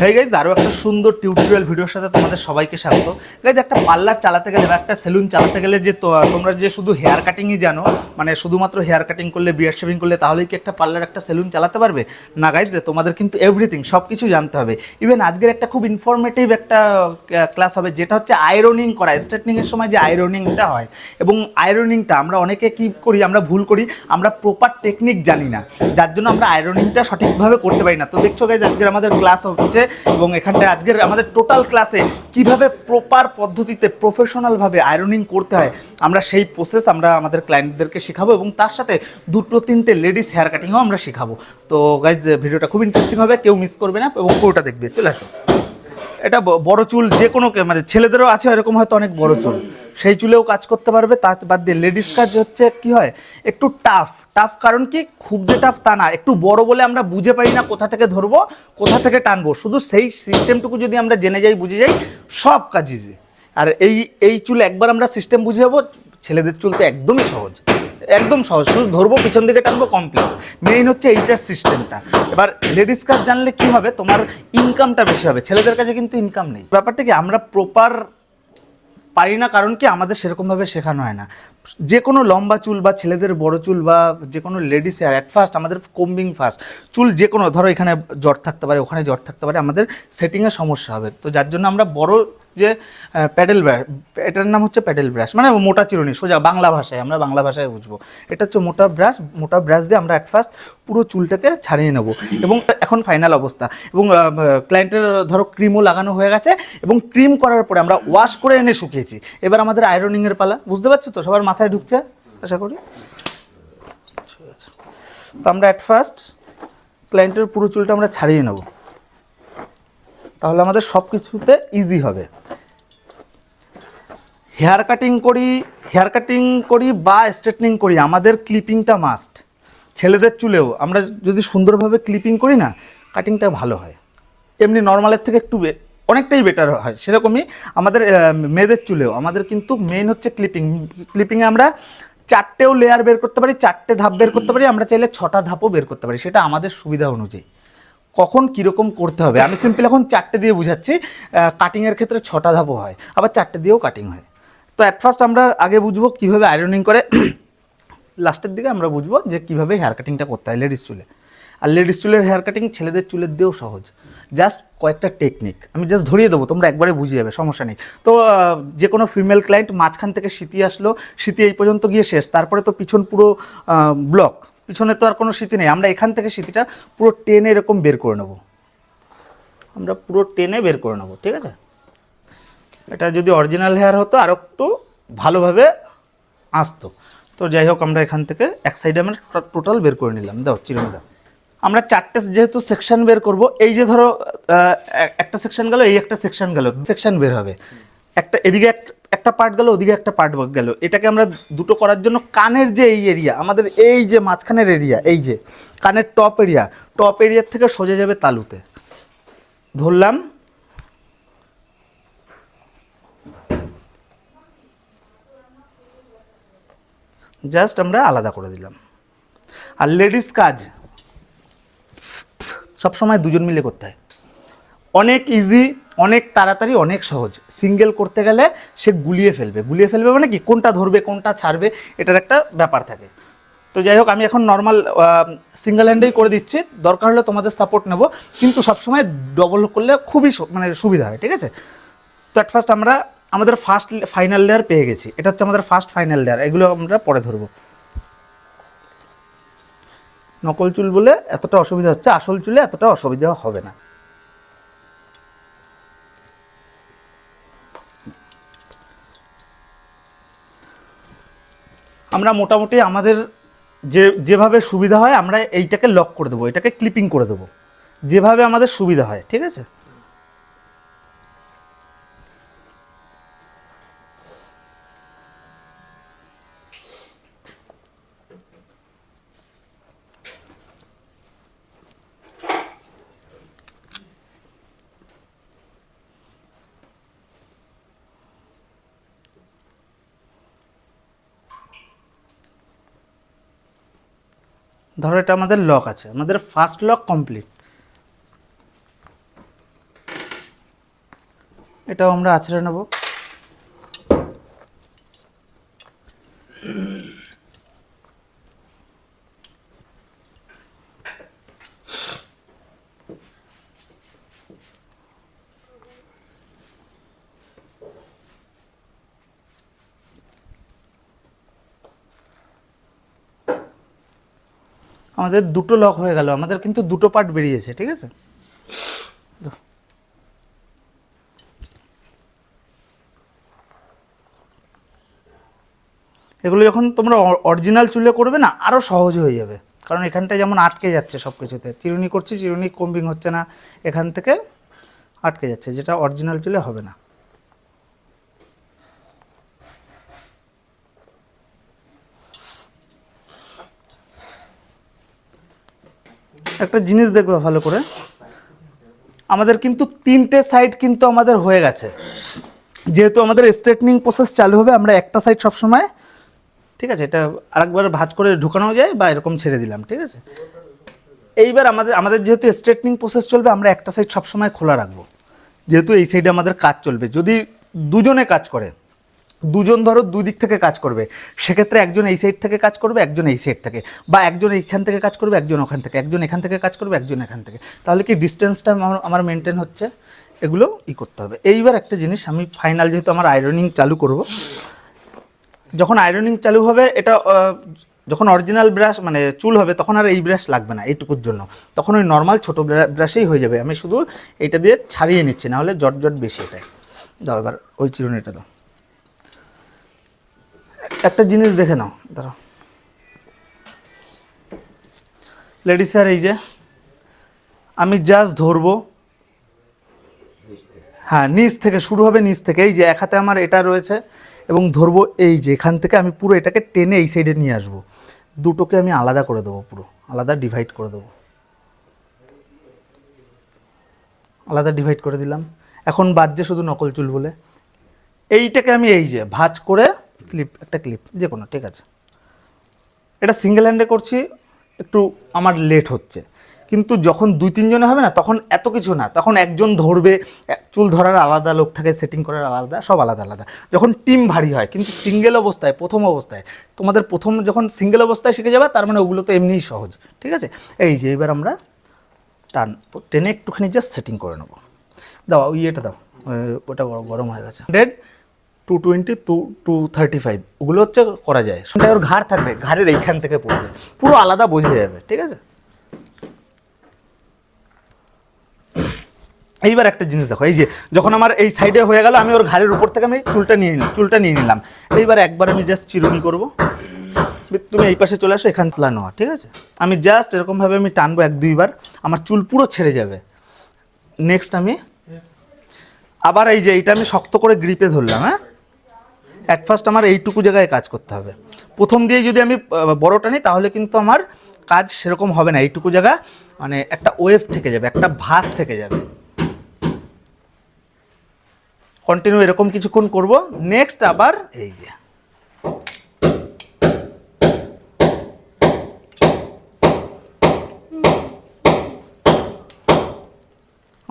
হয়ে গেছে আরও একটা সুন্দর টিউটোরিয়াল ভিডিওর সাথে তোমাদের সবাইকে স্বাগত। গাইজ একটা পার্লার চালাতে গেলে বা একটা সেলুন চালাতে গেলে যে তোমরা যে শুধু হেয়ার কাটিংই জানো মানে শুধুমাত্র হেয়ার কাটিং করলে বিয়ার শেভিং করলে, তাহলেই কি একটা পার্লার, একটা সেলুন চালাতে পারবে? না গাইজ তোমাদের কিন্তু এভরিথিং সব কিছু জানতে হবে। ইভেন আজকের একটা খুব ইনফরমেটিভ একটা ক্লাস হবে, যেটা হচ্ছে আয়রনিং করা। স্ট্রেটনিংয়ের সময় যে আয়রনিংটা হয়, এবং আয়রনিংটা আমরা অনেকে কি করি, আমরা ভুল করি, আমরা প্রপার টেকনিক জানি না। যার জন্য আমরা আয়রনিংটা সঠিকভাবে করতে পারি না। তো দেখছ গাইজ আজকের আমাদের ক্লাস হচ্ছে এবং এখানটায় আজকের আমাদের টোটাল ক্লাসে কীভাবে প্রপার পদ্ধতিতে প্রফেশনালভাবে আয়রনিং করতে হয়, আমরা সেই প্রসেস আমরা আমাদের ক্লায়েন্টদেরকে শেখাবো এবং তার সাথে দুটো তিনটে লেডিস হেয়ার কাটিংও আমরা শেখাবো। তো গাইজ ভিডিওটা খুব ইন্টারেস্টিং হবে, কেউ মিস করবে না এবং পুরোটা দেখবে। চলে আসো। এটা বড় চুল যে কোনো মানে ছেলেদেরও আছে, এরকম হয়তো অনেক বড় চুল। সেই চুলেও কাজ করতে পারবে, তা বাদ দিয়ে লেডিস কাজ হচ্ছে কি হয়, একটু টাফ টাফ কারণ কি? খুব যে টাফ তা না, একটু বড় বলে আমরা বুঝে পারি না কোথা থেকে ধরবো, কোথা থেকে টানবো। শুধু সেই সিস্টেমটুকু যদি আমরা জেনে যাই, বুঝে যাই, সব কাজ ইজি আর এই এই চুল একবার আমরা সিস্টেম বুঝে যাব ছেলেদের চুল তো একদমই সহজ। একদম সহজ, শুধু ধরবো, পিছন দিকে টানবো কমপ্লিট মেইন হচ্ছে এইটার সিস্টেমটা এবার লেডিস কাজ জানলে কি হবে? তোমার ইনকামটা বেশি হবে। ছেলেদের কাছে কিন্তু ইনকাম নেই। ব্যাপারটা কি? আমরা প্রপার পারি না কারণ কি আমাদের সেরকমভাবে শেখানো হয় না। যে কোনো লম্বা চুল বা ছেলেদের বড় চুল বা যে কোনো লেডিস হেয়ার অ্যাট ফার্স্ট আমাদের কম্বিং ফার্স্ট চুল যে কোনো, ধরো এখানে জট থাকতে পারে, ওখানে জট থাকতে পারে, আমাদের সেটিংয়ে সমস্যা হবে। তো যার জন্য আমরা বড় যে প্যাডেল ব্রাশ এটার নাম হচ্ছে প্যাডেল ব্রাশ মানে মোটা চিরুনি, সোজা বাংলা ভাষায়, আমরা বাংলা ভাষায় বুঝব। এটা হচ্ছে মোটা ব্রাশ মোটা ব্রাশ দিয়ে আমরা অ্যাট ফার্স্ট পুরো চুলটাকে ছাড়িয়ে নেব। এবং এখন ফাইনাল অবস্থা। এবং ক্লায়েন্টের ধরো ক্রিমও লাগানো হয়ে গেছে, এবং ক্রিম করার পরে আমরা ওয়াশ করে এনে শুকিয়েছি। এবার আমাদের আয়রনিংয়ের পালা, বুঝতে পারছ তো? সবার মাথায় ঢুকছে? আশা করি। তো আমরা অ্যাট ফার্স্ট ক্লায়েন্টের পুরো চুলটা আমরা ছাড়িয়ে নেব। তাহলে আমাদের সব কিছুতে ইজি হবে। হেয়ার কাটিং করি হেয়ার কাটিং করি বা স্ট্রেটনিং করি, আমাদের ক্লিপিংটা মাস্ট ছেলেদের চুলেও, আমরা যদি সুন্দরভাবে ক্লিপিং করি না কাটিংটা ভালো হয়। এমনি নর্মালের থেকে একটু অনেকটাই বেটার হয়। সেরকমই আমাদের মেয়েদের চুলেও। আমাদের কিন্তু মেইন হচ্ছে ক্লিপিং ক্লিপিংয়ে আমরা চারটেও লেয়ার বের করতে পারি, চারটে ধাপ বের করতে পারি, আমরা চাইলে ছটা ধাপও বের করতে পারি। সেটা আমাদের সুবিধা অনুযায়ী। কখন কীরকম করতে হবে? আমি সিম্পল এখন চারটে দিয়ে বুঝাচ্ছি। কাটিংয়ের ক্ষেত্রে ছটা ধাপও হয়, আবার চারটে দিয়েও কাটিং হয়। তো অ্যাট ফার্স্ট আমরা আগে বুঝব কীভাবে আয়রনিং করে। লাস্টের দিকে আমরা বুঝব যে কীভাবে হেয়ার কাটিংটা করতে হয় লেডিস চুলে। আর লেডিস চুলের হেয়ার কাটিং ছেলেদের চুলের দিয়েও সহজ। জাস্ট কয়েকটা টেকনিক আমি জাস্ট ধরিয়ে দেবো, তোমরা একবারে বুঝে যাবে, সমস্যা নেই। তো যে কোনো ফিমেল ক্লায়েন্ট মাঝখান থেকে স্মৃতি আসলো স্মৃতি এই পর্যন্ত গিয়ে শেষ। তারপরে তো পিছন পুরো ব্লক পিছনে তো আর কোনো স্মৃতি নেই। আমরা এখান থেকে স্মৃতিটা পুরো টেনে এরকম বের করে নেব। আমরা পুরো টেনে বের করে নেব, ঠিক আছে? এটা যদি অরিজিনাল হেয়ার হতো আরও একটু ভালোভাবে আসতো। তো যাই হোক, আমরা এখান থেকে এক সাইডে আমরা টোটাল বের করে নিলাম। দাও, চিরুনি দাও। আমরা চারটে যেহেতু সেকশন বের করব, এই যে ধরো একটা সেকশন গেল, এই একটা সেকশন গেল। সেকশন বের হবে। একটা এদিকে একটা পার্ট গেল, ওদিকে একটা পার্ট গেল। এটাকে আমরা দুটো করার জন্য কানের যে এই এরিয়া আমাদের এই যে মাঝখানের এরিয়া এই যে কানের টপ এরিয়া টপ এরিয়ার থেকে সোজা যাবে তালুতে। ধরলাম। জাস্ট আমরা আলাদা করে দিলাম। আর লেডিস কাজ। সব সময় দুজন মিলে করতে হয়। অনেক ইজি অনেক তাড়াতাড়ি, অনেক সহজ। সিঙ্গেল করতে গেলে সে গুলিয়ে ফেলবে। গুলিয়ে ফেলবে মানে কি? কোনটা ধরবে, কোনটা ছাড়বে, এটার একটা ব্যাপার থাকে। তো যাই হোক, আমি এখন নর্মাল সিঙ্গেল হ্যান্ডেই করে দিচ্ছি। দরকার হলে তোমাদের সাপোর্ট নেব। কিন্তু সবসময় ডবল করলে খুবই মানে সুবিধা হয়, ঠিক আছে? তো অ্যাট ফার্স্ট আমরা, আমাদের ফার্স্ট ফাইনাল লেয়ার পেয়ে গেছি। এটা হচ্ছে আমাদের ফার্স্ট ফাইনাল লেয়ার এগুলো আমরা পরে ধরবো। নকল চুল বলে এতটা অসুবিধা হচ্ছে, আসল চুলে এতটা অসুবিধা হবে না। আমরা মোটামুটি আমাদের যে, যেভাবে সুবিধা হয়, আমরা এইটাকে লক করে দেবো, এটাকে ক্লিপিং করে দেবো। যেভাবে আমাদের সুবিধা হয়, ঠিক আছে? ধরো এটা আমাদের লক আছে আমাদের ফার্স্ট লক কমপ্লিট এটাও আমরা আছড়ে নেব। আমাদের দুটো লক হয়ে গেল, আমাদের কিন্তু দুটো পার্ট বেরিয়েছে, ঠিক আছে? এগুলো যখন তোমরা অরিজিনাল চুলে করবে না আরও সহজ হয়ে যাবে। কারণ এখানটায় যেমন আটকে যাচ্ছে সব কিছুতে চিরুনি করছি, চিরুনি কম্বিং হচ্ছে না, এখান থেকে আটকে যাচ্ছে, যেটা অরিজিনাল চুলে হবে না। একটা জিনিস দেখবে ভালো করে। আমাদের কিন্তু তিনটে সাইড কিন্তু আমাদের হয়ে গেছে। যেহেতু আমাদের স্ট্রেটনিং প্রসেস চালু হবে, আমরা একটা সাইড সবসময়, ঠিক আছে, এটা আরেকবার ভাঁজ করে ঢুকানো যায় বা এরকম ছেড়ে দিলাম, ঠিক আছে? এইবার আমাদের আমাদের যেহেতু স্ট্রেটনিং প্রসেস চলবে, আমরা একটা সাইড সবসময় খোলা রাখব। যেহেতু এই সাইডে আমাদের কাজ চলবে। যদি দুজনে কাজ করে দুজন ধরো দুই দিক থেকে কাজ করবে। সেক্ষেত্রে একজন এই সাইড থেকে কাজ করবে, একজন এই সাইড থেকে। বা একজন এইখান থেকে কাজ করবে, একজন ওখান থেকে। একজন এখান থেকে কাজ করবে, একজন এখান থেকে। তাহলে কি ডিস্টেন্সটা আমার মেনটেন হচ্ছে? এগুলো ই করতে হবে। এইবার একটা জিনিস, আমি ফাইনাল যেহেতু আমার আয়রনিং চালু করব, যখন আয়রনিং চালু হবে, এটা যখন অরিজিনাল ব্রাশ মানে চুল হবে, তখন আর এই ব্রাশ লাগবে না, এইটুকুর জন্য। তখন ওই নর্মাল ছোটো ব্রাশেই হয়ে যাবে। আমি শুধু এইটা দিয়ে ছাড়িয়ে নিচ্ছি না হলে জট জট বেশি এটাই দাও এবার ওই চিরুনিটা দাও। একটা জিনিস দেখে নাও লেডিস স্যার এই যে, আমি জাস্ট ধরবো। হ্যাঁ নিচ থেকে, শুরু হবে নিচ থেকে। এই যে, এক হাতে আমার এটা রয়েছে, এবং ধরবো এই যে, এখান থেকে আমি পুরো এটাকে টেনে এই সাইডে নিয়ে আসব। দুটোকে আমি আলাদা করে দেবো পুরো, আলাদা ডিভাইড করে দেবো। আলাদা ডিভাইড করে দিলাম। এখন বাদ যে শুধু নকল চুল বলে। এইটাকে আমি এই যে, ভাঁজ করে ক্লিপ একটা ক্লিপ যে কোনো, ঠিক আছে? এটা সিঙ্গেল হ্যান্ডে করছি, একটু আমার লেট হচ্ছে। কিন্তু যখন দুই তিনজনে হবে না, তখন এত কিছু না। তখন একজন ধরবে চুল ধরার আলাদা, লোক থাকে সেটিং করার আলাদা, সব আলাদা আলাদা। যখন টিম ভারী হয়, কিন্তু সিঙ্গেল অবস্থায়, প্রথম অবস্থায়, তোমাদের প্রথম যখন সিঙ্গেল অবস্থায় শিখে যাবে, তার মানে ওগুলো তো এমনিই সহজ, ঠিক আছে? এই যে, এবার আমরা টান, টেনে একটুখানি জাস্ট সেটিং করে নেব। দাও ওই ইয়েটা দাও ওটা গরম হয়ে গেছে। Hundred two twenty to two thirty five ওগুলো হচ্ছে করা যায়। ওর ঘাড় থাকবে, ঘাড়ের এইখান থেকে পড়বে। পুরো আলাদা বোঝা যাবে, ঠিক আছে? এইবার একটা জিনিস দেখো, এই যে যখন আমার এই সাইডে হয়ে গেল, আমি ওর ঘাড়ের উপর থেকে আমি চুলটা নিয়ে নিলাম চুলটা নিয়ে নিলাম। এইবার একবার আমি জাস্ট চিরুনি করব। তুমি এই পাশে চলে আসো, এখান থেকে নেওয়া ঠিক আছে? আমি জাস্ট এরকমভাবে আমি টানবো এক, দুইবার, আমার চুল পুরো ছেড়ে যাবে। নেক্সট আমি, আবার এই যে এইটা আমি শক্ত করে গ্রিপে ধরলাম হ্যাঁ? অ্যাট ফার্স্ট আমার এইটুকু জায়গায় কাজ করতে হবে। প্রথম দিয়ে যদি আমি বড়টা নিই, তাহলে কিন্তু আমার কাজ সেরকম হবে না। এইটুকু জায়গা মানে একটা ওয়েভ থেকে যাবে, একটা ভাস থেকে যাবে। কন্টিনিউ এরকম কিছুক্ষণ করব। নেক্সট আবার এই যে।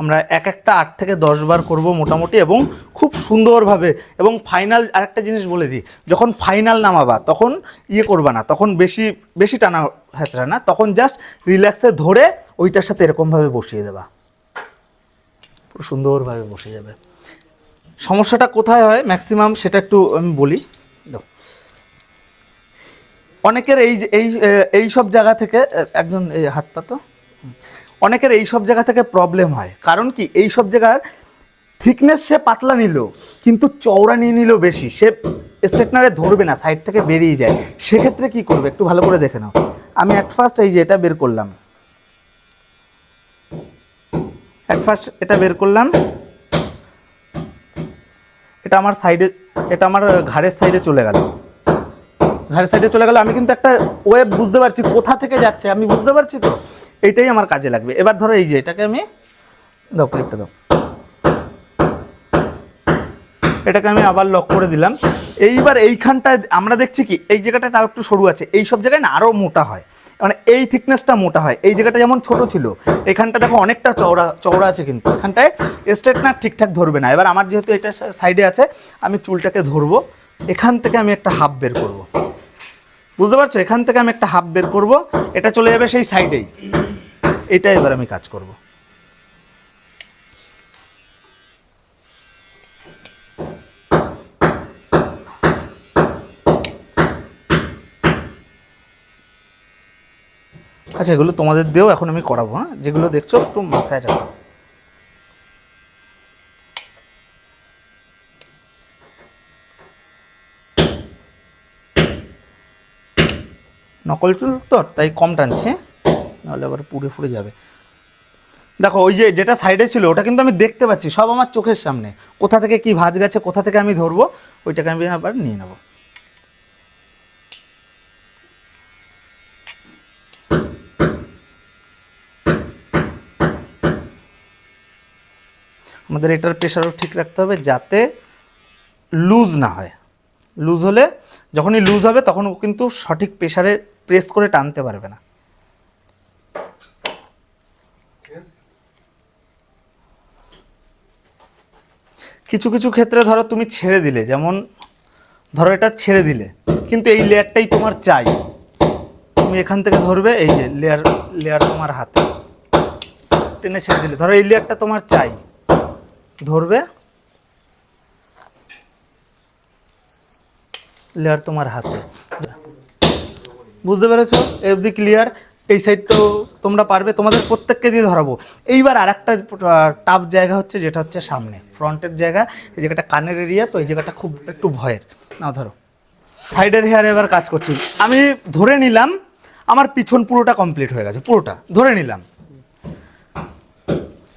আমরা এক একটা আট থেকে দশ বার করব মোটামুটি এবং খুব সুন্দরভাবে এবং ফাইনাল আরেকটা জিনিস বলে দিই, যখন ফাইনাল নামাবা, তখন ইয়ে করবা না, তখন বেশি বেশি টানা হ্যাচড়া না, তখন জাস্ট রিল্যাক্সে ধরে ওইটার সাথে এরকমভাবে বসিয়ে দেবা। পুরো সুন্দরভাবে বসে যাবে। সমস্যাটা কোথায় হয়? ম্যাক্সিমাম সেটা একটু আমি বলি। অনেকের এই এই এই সব জায়গা থেকে একজন, এই হাত পাতো হুম। অনেকের এই সব জায়গা থেকে প্রবলেম হয়। কারণ কি, এই সব জায়গার থিকনেস সে পাতলা নিল, কিন্তু চওড়া নিয়ে নিল বেশি। সে স্ট্রেটনারে ধরবে না সাইড থেকে বেরিয়ে যায়। সেক্ষেত্রে কি করবে? একটু ভালো করে দেখে নাও। আমি অ্যাট ফার্স্ট এই যে এটা বের করলাম। অ্যাট ফার্স্ট এটা বের করলাম। এটা আমার সাইডে এটা আমার ঘাড়ের সাইডে চলে গেল। ঘাড়ের সাইডে চলে গেল। আমি কিন্তু একটা ওয়েব বুঝতে পারছি কোথা থেকে যাচ্ছে। আমি বুঝতে পারছি তো? এইটাই আমার কাজে লাগবে। এবার ধরো এই যে এটাকে আমি দাও ক্লিপটা দাও। এটাকে আমি আবার লক করে দিলাম। এইবার এইখানটায় আমরা দেখছি কি, এই জায়গাটা তাও একটু সরু আছে। এই সব জায়গায় না আরও মোটা হয়। মানে এই থিকনেসটা মোটা হয়। এই জায়গাটা যেমন ছোট ছিল, এখানটা দেখো অনেকটা চওড়া চওড়া আছে কিন্তু। এখানটায় স্ট্রেটনার ঠিকঠাক ধরবে না। এবার আমার যেহেতু এটা সাইডে আছে, আমি চুলটাকে ধরবো। এখান থেকে আমি একটা হাফ বের করব। বুঝতে পারছ? এখান থেকে আমি একটা হাফ বের করব। এটা চলে যাবে সেই সাইডেই এটা এবার আমি কাজ করব। আচ্ছা এগুলো তোমাদের দিয়েও এখন আমি করাবো হ্যাঁ? যেগুলো দেখছ একটু মাথায় রাখো। নকল চুল তো, তাই কম টানছে। নাহলে আবার পুড়ে ফুড়ে যাবে। দেখো, ওই যে যেটা সাইডে ছিল, ওটা কিন্তু আমি দেখতে পাচ্ছি, সব আমার চোখের সামনে। কোথা থেকে কি ভাঁজ গেছে, কোথা থেকে আমি ধরবো, ওইটাকে আমি আবার নিয়ে নেব। আমাদের এটার প্রেশারও ঠিক রাখতে হবে যাতে লুজ না হয়। লুজ হলে যখনই লুজ হবে, তখন কিন্তু সঠিক প্রেশারে প্রেস করে টানতে পারবে না। কিছু কিছু ক্ষেত্রে ধরো তুমি ছেড়ে দিলে, যেমন ধরো এটা ছেড়ে দিলে, কিন্তু এই লেয়ারটাই তোমার চাই। তুমি এখান থেকে ধরবে, এই যে লেয়ার লেয়ার তোমার হাতে। টেনে ছেড়ে দিলে, ধরো এই লেয়ারটা তোমার চাই। ধরবে লেয়ার তোমার হাতে। বুঝতে পেরেছ? এফডি ক্লিয়ার এই সাইডটাও তোমরা পারবে, তোমাদের প্রত্যেককে দিয়ে ধরাবো। এইবার আর একটা টাফ জায়গা হচ্ছে, যেটা হচ্ছে সামনে ফ্রন্টের জায়গা। এই জায়গাটা কানের এরিয়া তো এই জায়গাটা খুব একটু ভয়ের। নাও ধরো। সাইডের হেয়ারে এবার কাজ করছি। আমি ধরে নিলাম, আমার পিছন পুরোটা কমপ্লিট হয়ে গেছে, পুরোটা, ধরে নিলাম।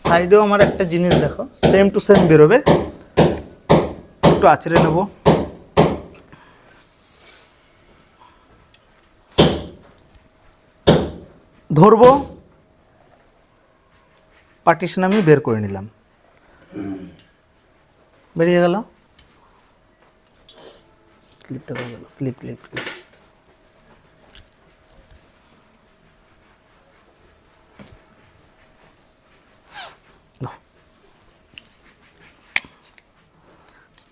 সাইডেও আমার একটা জিনিস দেখো সেম টু সেম বেরোবে। একটু আছড়ে নেব। ধরবো। পার্টিশন আমি বের করে নিলাম। বেরিয়ে গেল। ক্লিপটা হয়ে গেল। ক্লিপ ক্লিপ ক্লিপ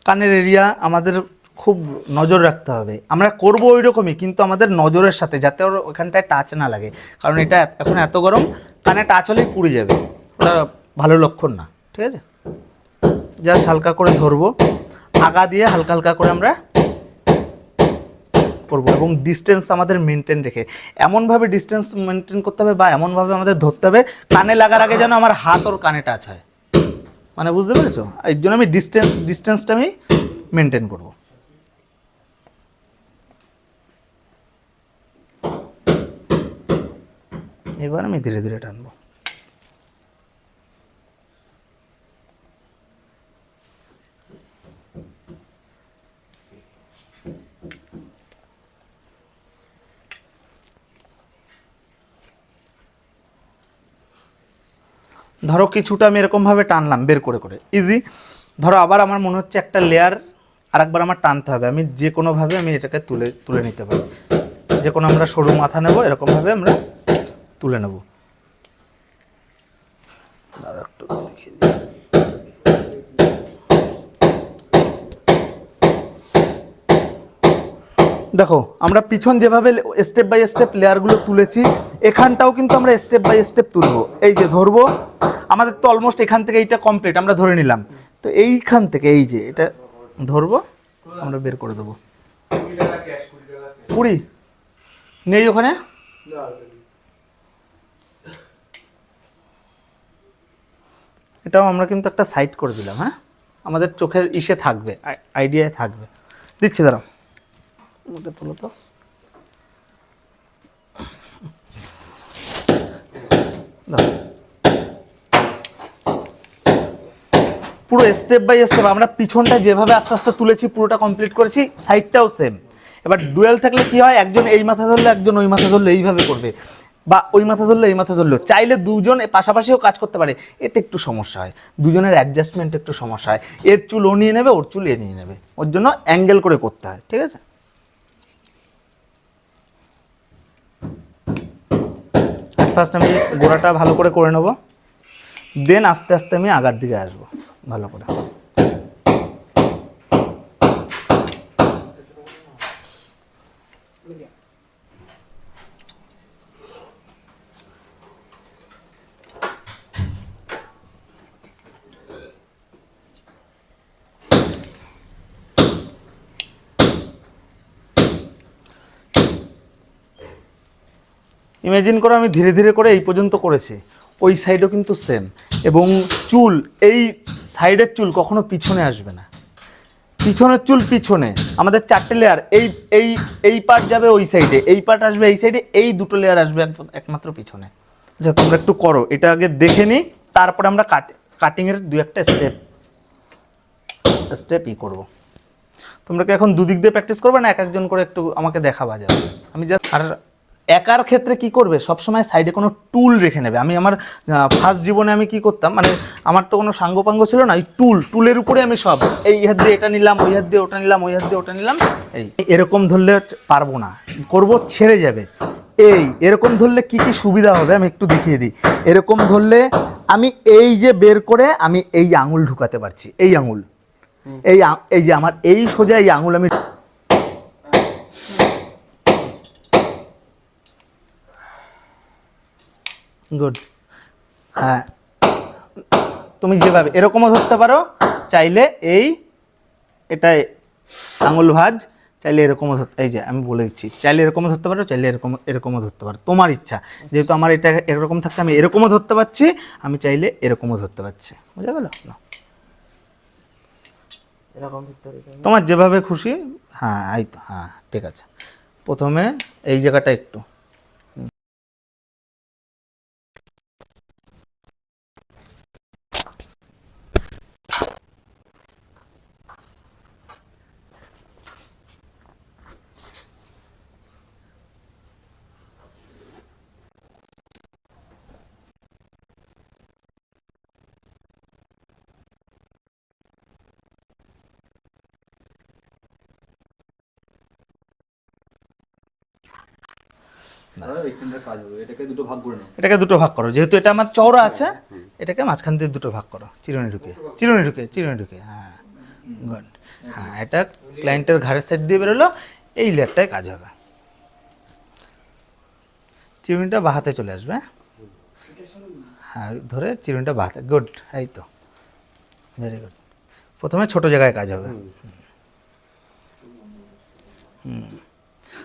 কানের এরিয়া আমাদের খুব নজর রাখতে হবে। আমরা করব ওই রকমই কিন্তু আমাদের নজরের সাথে, যাতে ওর ওখানটায় টাচ না লাগে। কারণ এটা এখন এত গরম, কানে টাচ হলেই পুড়ে যাবে। ওটা ভালো লক্ষণ না। ঠিক আছে? জাস্ট হালকা করে ধরবো। আগা দিয়ে হালকা হালকা করে আমরা করব। এবং ডিস্টেন্স আমাদের মেনটেন রেখে। এমনভাবে ডিস্টেন্স মেনটেন করতে হবে বা এমনভাবে আমাদের ধরতে হবে, কানে লাগার আগে যেন আমার হাত ওর কানে টাচ হয়। মানে বুঝতে পেরেছ? এর জন্য আমি ডিস্টেন্স ডিস্টেন্সটা আমি মেনটেন করব। এবার আমি ধীরে ধীরে টানবো। ধরো কিছুটা আমি এরকমভাবে টানলাম, বের করে করে। ইজি ধরো আবার আমার মনে হচ্ছে একটা লেয়ার আরেকবার আমার টানতে হবে। আমি যে কোনোভাবে আমি এটাকে তুলে তুলে নিতে পারি। যে কোনো আমরা সরু মাথা নেব এরকমভাবে আমরা তুলে নেব। দেখো আমরা পিছন যেভাবে স্টেপ বাই স্টেপ লেয়ারগুলো তুলেছি এখানটাও কিন্তু আমরা স্টেপ বাই স্টেপ তুলবো। এই যে ধরবো আমাদের তো অলমোস্ট এখান থেকে এইটা কমপ্লিট আমরা ধরে নিলাম। তো এইখান থেকে এই যে এটা ধরবো আমরা বের করে দেবো। কুড়ি নেই ওখানে? এটাও আমরা কিন্তু একটা সাইড করে দিলাম হ্যাঁ? আমাদের চোখের ইসে থাকবে আইডিয়ায় থাকবে। দিচ্ছি, দাঁড়াও। ওটা তুলো তো। পুরো স্টেপ বাই স্টেপ আমরা পিছনটা যেভাবে আস্তে আস্তে তুলেছি, পুরোটা কমপ্লিট করেছি সাইডটাও সেম এবার ডুয়েল থাকলে কি হয়, একজন এই মাথা ধরলে, একজন ওই মাথা ধরলে, এইভাবে করবে। বা ওই মাথা ধরলে এই মাথা ধরলো। চাইলে দুজন পাশাপাশিও কাজ করতে পারে। এতে একটু সমস্যা হয়। দুজনের অ্যাডজাস্টমেন্ট একটু সমস্যা হয়। এর চুল ও নিয়ে নেবে, ওর চুল এ নিয়ে নেবে। ওর জন্য অ্যাঙ্গেল করে করতে হয়, ঠিক আছে? ফার্স্ট আমি গোড়াটা ভালো করে করে নেব। দেন আস্তে আস্তে আমি আগার দিকে আসব। ভালো করে। ইমাজিন করো আমি ধীরে ধীরে করে এই পর্যন্ত করেছি। ওই সাইডও কিন্তু সেম এবং চুল, এই সাইডের চুল কখনো পিছনে আসবে না। পিছনের চুল পিছনে। আমাদের চারটে লেয়ার এই এই এই পার্ট যাবে ওই সাইডে এই পার্ট আসবে এই সাইডে এই দুটো লেয়ার আসবে একমাত্র পিছনে। আচ্ছা তোমরা একটু করো। এটা আগে দেখে নিই তারপরে আমরা কাট কাটিংয়ের দু একটা স্টেপ স্টেপ ই করব। তোমরা কি এখন দুদিক দিয়ে প্র্যাকটিস করবে না এক একজন করে একটু আমাকে দেখাবা যাবে? আমি জাস্ট আর একার ক্ষেত্রে কি করবে? সবসময় সাইডে কোনো টুল রেখে নেবে। আমি আমার ফার্স্ট জীবনে আমি কি করতাম? মানে আমার তো কোনো সাঙ্গপাঙ্গ ছিল না এই টুল টুলের উপরে আমি সব, এই হাত দিয়ে এটা নিলাম, ওই হাত দিয়ে ওটা নিলাম, ওই হাত দিয়ে ওটা নিলাম, এই এরকম ধরলে পারব না। করব, ছেড়ে যাবে। এই, এরকম ধরলে কি কি সুবিধা হবে? আমি একটু দেখিয়ে দিই। এরকম ধরলে আমি এই যে বের করে আমি এই আঙুল ঢুকাতে পারছি, এই আঙুল। এই এই যে আমার, এই সোজা এই আঙুল আমি গুড হ্যাঁ। তুমি যেভাবে এরকমও ধরতে পারো চাইলে এই এটা আঙুল ভাজ চাইলে এরকমও ধরতে এই যে আমি বলে দিচ্ছি চাইলে এরকমও ধরতে পারো চাইলে এরকম এরকমও ধরতে পারো। তোমার ইচ্ছা যেহেতু আমার এটা এরকম থাকছে আমি এরকমও ধরতে পারছি আমি চাইলে এরকমও ধরতে পারছি। বুঝা গেল? না? তোমার যেভাবে খুশি হ্যাঁ এই তো হ্যাঁ ঠিক আছে। প্রথমে এই জায়গাটা একটু। এটাকে দুটো ভাগ করে যেহেতু এটা আমার চওড়া আছে এটাকে মাঝখান দিয়ে দুটো ভাগ করো চিরুনি ঢুকে চিরুনি ঢুকে চিরুনি ঢুকে হ্যাঁ গুড হ্যাঁ এটা ক্লায়েন্টের ঘাড়ের সাইড দিয়ে বেরোলো এই লেয়ারটায় কাজ হবে। চিরুনিটা বাহাতে চলে আসবে হ্যাঁ? ধরে চিরুনিটা বাহাতে গুড এই তো ভেরি গুড প্রথমে ছোট জায়গায় কাজ হবে। হুম।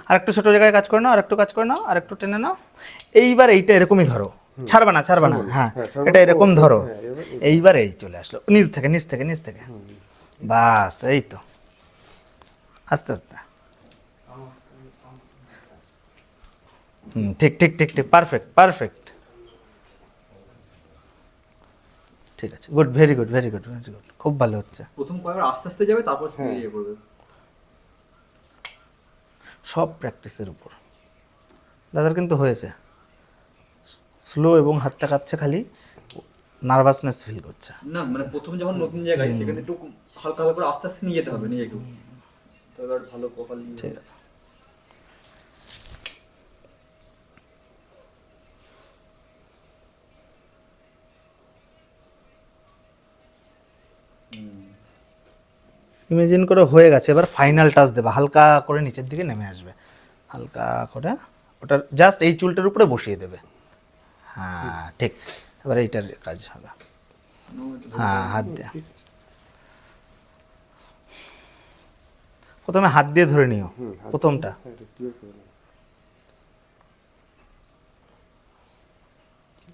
আর একটু ছোট জায়গায় কাজ করে নাও আর একটু কাজ করে নাও আর একটু টেনে নাও। এইবার এইটা এরকমই ধরো। ছাড়বা না ছাড়বা না। হ্যাঁ এটা এরকম ধরো। এইবার এই চলে আসলো। নিচ থেকে নিচ থেকে নিচ থেকে। বাস এই তো। আস্তে আস্তে। হুম ঠিক ঠিক ঠিক ঠিক। Perfect perfect. ঠিক আছে। Good very good very good very good. খুব ভালো হচ্ছে। প্রথম কয়েকবার আস্তে আস্তে যাবে তারপর স্পিডে ইয়ে করবে সব প্র্যাকটিসের উপর। দাদার কিন্তু হয়েছে। স্লো এবং হাতটা কাঁপছে খালি নার্ভাসনেস ফিল করছে। না মানে প্রথম যখন নতুন জায়গায় সেখানে একটু হালকা হালকা করে আস্তে আস্তে নিয়ে যেতে হবে নিজেকে। তো ভালো প্রপারলি ঠিক আছে। ইমেজিন করে হয়ে গেছে এবার ফাইনাল টাচ দেবা হালকা করে নিচের দিকে নেমে আসবে। হালকা করে ওটা জাস্ট এই চুলটার উপরে বসিয়ে দেবে। হ্যাঁ ঠিক এবার এইটার কাজ হবে। হ্যাঁ হাত দিয়ে। প্রথমে হাত দিয়ে ধরে নিও প্রথমটা।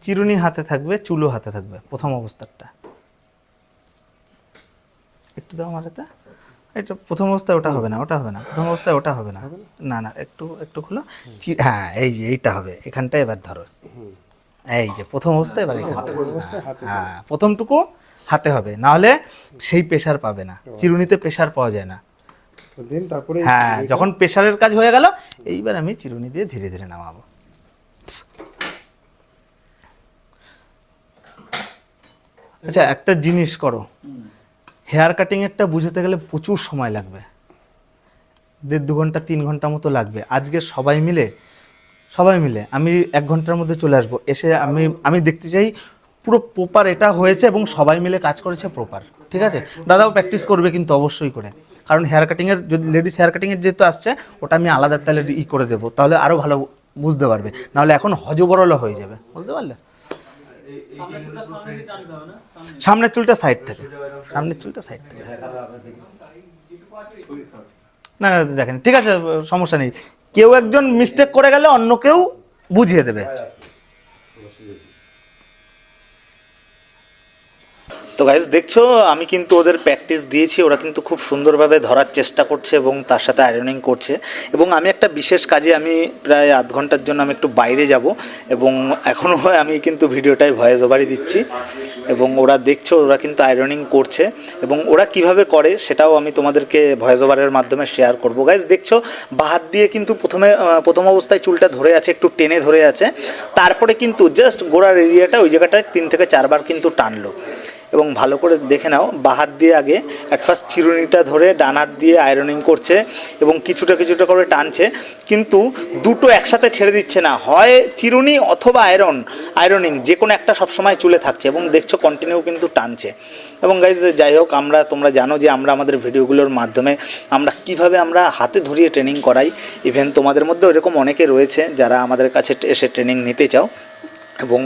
চিরুনি হাতে থাকবে চুলও হাতে থাকবে প্রথম অবস্থাটা একটু দাও আমার হাতে। এটা প্রথম অবস্থায় ওটা হবে না ওটা হবে না। প্রথম অবস্থায় ওটা হবে না। না? না একটু একটু খুলো। হ্যাঁ এই যে এইটা হবে। এখানটা এবার ধরো। এই যে প্রথম অবস্থায় এবার। হ্যাঁ প্রথমটুকু হাতে হবে। না হলে সেই প্রেশার পাবে না। চিরুনিতে প্রেশার পাওয়া যায় না। দেন তারপরে হ্যাঁ যখন প্রেশারের কাজ হয়ে গেল এইবার আমি চিরুনি দিয়ে ধীরে ধীরে নামাবো। আচ্ছা একটা জিনিস করো। হেয়ার কাটিংয়েরটা বুঝতে গেলে প্রচুর সময় লাগবে। দেড় দু ঘণ্টা, তিন ঘণ্টা মতো লাগবে। আজকে সবাই মিলে সবাই মিলে আমি এক ঘণ্টার মধ্যে চলে আসব। এসে আমি আমি দেখতে চাই পুরো প্রপার এটা হয়েছে এবং সবাই মিলে কাজ করেছে প্রপার ঠিক আছে? দাদাও প্র্যাকটিস করবে কিন্তু অবশ্যই করে। কারণ হেয়ার কাটিংয়ের যদি লেডিস হেয়ার কাটিংয়ের যেহেতু আসছে, ওটা আমি আলাদা তাহলে ই করে দেবো। তাহলে আরও ভালো বুঝতে পারবে। নাহলে এখন হজবরল হয়ে যাবে। বুঝতে পারলে? সামনের চুলটা সাইড থেকে। সামনের চুলটা সাইড থেকে। না না, দেখেন, ঠিক আছে, সমস্যা নেই। কেউ একজন মিস্টেক করে গেলে অন্য কেউ বুঝিয়ে দেবে। তো গাইজ দেখছ? আমি কিন্তু ওদের প্র্যাকটিস দিয়েছি, ওরা কিন্তু খুব সুন্দরভাবে ধরার চেষ্টা করছে এবং তার সাথে আয়রনিং করছে। এবং আমি একটা বিশেষ কাজে আমি প্রায় আধ ঘণ্টার জন্য আমি একটু বাইরে যাব এবং এখনও আমি কিন্তু ভিডিওটাই ভয়েস ওভারই দিচ্ছি। এবং ওরা দেখছ, ওরা কিন্তু আয়রনিং করছে এবং ওরা কীভাবে করে সেটাও আমি তোমাদেরকে ভয়েস ওভারের মাধ্যমে শেয়ার করব। গাইজ দেখছ? বাহাত দিয়ে কিন্তু প্রথমে প্রথম অবস্থায় চুলটা ধরে আছে, একটু টেনে ধরে আছে। তারপরে কিন্তু জাস্ট গোড়ার এরিয়াটা ওই জায়গাটায় তিন থেকে চারবার কিন্তু টানলো। এবং ভালো করে দেখে নাও বাহাত দিয়ে আগে অ্যাট ফার্স্ট চিরুনিটা ধরে ডান হাত দিয়ে আয়রনিং করছে এবং কিছুটা কিছুটা করে টানছে, কিন্তু দুটো একসাথে ছেড়ে দিচ্ছে না। হয় চিরুনি অথবা আয়রন আয়রনিং যে কোনো একটা সবসময় চুলে থাকছে এবং দেখছ কন্টিনিউ কিন্তু টানছে। এবং গাইজ যাই হোক, আমরা, তোমরা জানো যে আমরা আমাদের ভিডিওগুলোর মাধ্যমে আমরা কীভাবে আমরা হাতে ধরিয়ে ট্রেনিং করাই। ইভেন তোমাদের মধ্যে এরকম অনেকে রয়েছে যারা আমাদের কাছে এসে ট্রেনিং নিতে চাও। এবং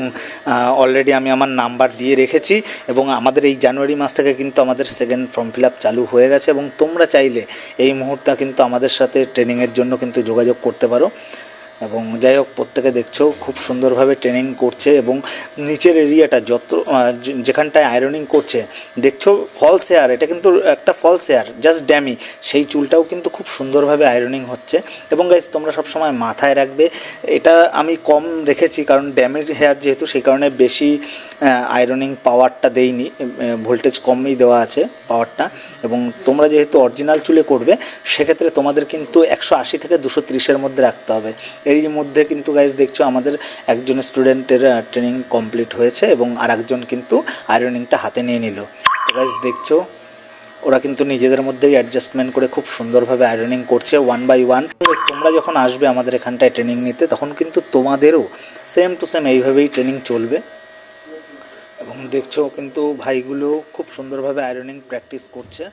অলরেডি আমি আমার নাম্বার দিয়ে রেখেছি এবং আমাদের এই জানুয়ারি মাস থেকে কিন্তু আমাদের সেকেন্ড ফর্ম ফিল আপ চালু হয়ে গেছে এবং তোমরা চাইলে এই মুহূর্তে কিন্তু আমাদের সাথে ট্রেনিংয়ের জন্য কিন্তু যোগাযোগ করতে পারো। এবং যাই হোক, প্রত্যেকে দেখছ খুব সুন্দরভাবে ট্রেনিং করছে এবং নিচের এরিয়াটা যত যেখানটায় আয়রনিং করছে, দেখছ ফলস হেয়ার এটা কিন্তু একটা ফলস হেয়ার জাস্ট ড্যামি সেই চুলটাও কিন্তু খুব সুন্দরভাবে আয়রনিং হচ্ছে। এবং গাইজ তোমরা সবসময় মাথায় রাখবে, এটা আমি কম রেখেছি কারণ ড্যামেজ হেয়ার যেহেতু সেই কারণে বেশি আয়রনিং পাওয়ারটা দেইনি ভোল্টেজ কমই দেওয়া আছে পাওয়ারটা এবং তোমরা যেহেতু অরিজিনাল চুলে করবে, সেক্ষেত্রে তোমাদের কিন্তু একশো আশি থেকে দুশো ত্রিশের মধ্যে রাখতে হবে। এর মধ্যে কিন্তু গাইজ দেখছ আমাদের একজন স্টুডেন্টের ট্রেনিং কমপ্লিট হয়েছে এবং আর একজন কিন্তু আয়রনিংটা হাতে নিয়ে নিল। তো গাইজ দেখছ, ওরা কিন্তু নিজেদের মধ্যেই অ্যাডজাস্টমেন্ট করে খুব সুন্দরভাবে আয়রনিং করছে ওয়ান বাই ওয়ান তোমরা যখন আসবে আমাদের এখানটায় ট্রেনিং নিতে, তখন কিন্তু তোমাদেরও সেম টু সেম এইভাবেই ট্রেনিং চলবে। এবং দেখছ কিন্তু ভাইগুলো খুব সুন্দরভাবে আয়রনিং প্র্যাকটিস করছে।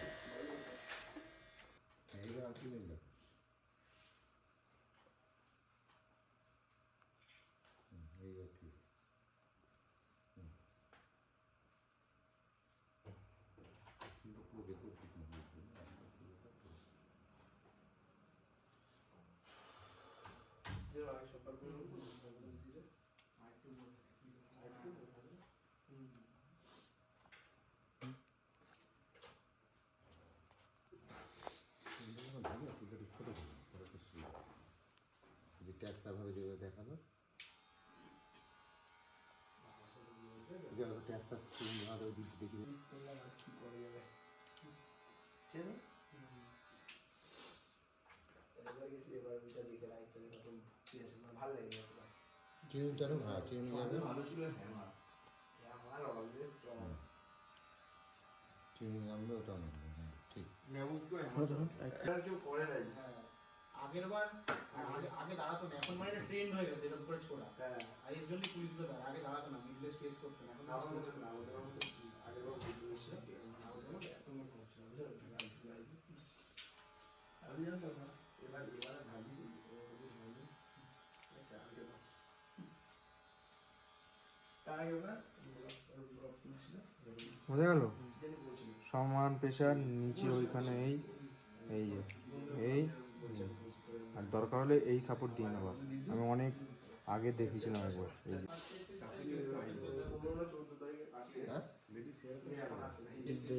যে ট্যাক্সটা ভাবে যেভাবে দেখালো যেভাবে ট্যাক্সটা স্ক্রিন ভাবে দিতে দেখি চিরুনিটা হ্যাঁ চিরুনি যাবে চিরুনি নামবে ওটাও নামবে হ্যাঁ ঠিক আগের বার আগে আগে দাঁড়াতো না এখন মানে ট্রেন্ড হয়ে গেছে এরকম করে ছোড়া আর এর জন্য পুলিশগুলো দাঁড়ায় আগে দাঁড়াতো না মিডলে স্পেস করতো না এখন বোঝা গেল? সমান পেশার নিচে ওইখানে এই এই যে এই। আর দরকার হলে এই সাপোর্ট দিয়ে নেবা আমি অনেক আগে দেখেছিলাম একবার। এই যে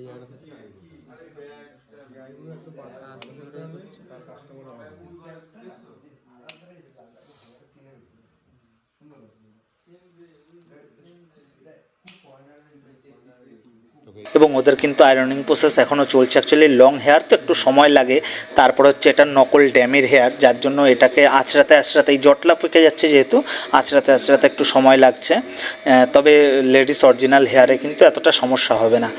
এবং ওদের কিন্তু আয়রনিং প্রসেস এখনও চলছে। অ্যাকচুয়ালি লং হেয়ার তো একটু সময় লাগে। তারপর হচ্ছে এটা নকল ড্যামের হেয়ার যার জন্য এটাকে আঁচড়াতে আঁচড়াতে, এই জটলা পেকে যাচ্ছে যেহেতু, আঁচড়াতে আঁচড়াতে একটু সময় লাগছে। তবে লেডিস অরিজিনাল হেয়ারে কিন্তু এতটা সমস্যা হবে না।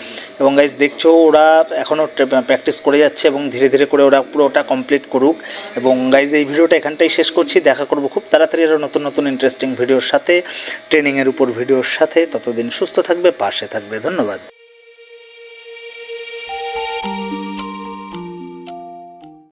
এবং গাইজ দেখছ, ওরা এখনও প্র্যাকটিস করে যাচ্ছে এবং ধীরে ধীরে করে ওরা পুরোটা কমপ্লিট করুক। এবং গাইজ এই ভিডিওটা এখানটাই শেষ করছি। দেখা করব খুব তাড়াতাড়ি আরও নতুন নতুন ইন্টারেস্টিং ভিডিওর সাথে ট্রেনিংয়ের উপর ভিডিওর সাথে। ততদিন সুস্থ থাকবে, পাশে থাকবে। ধন্যবাদ।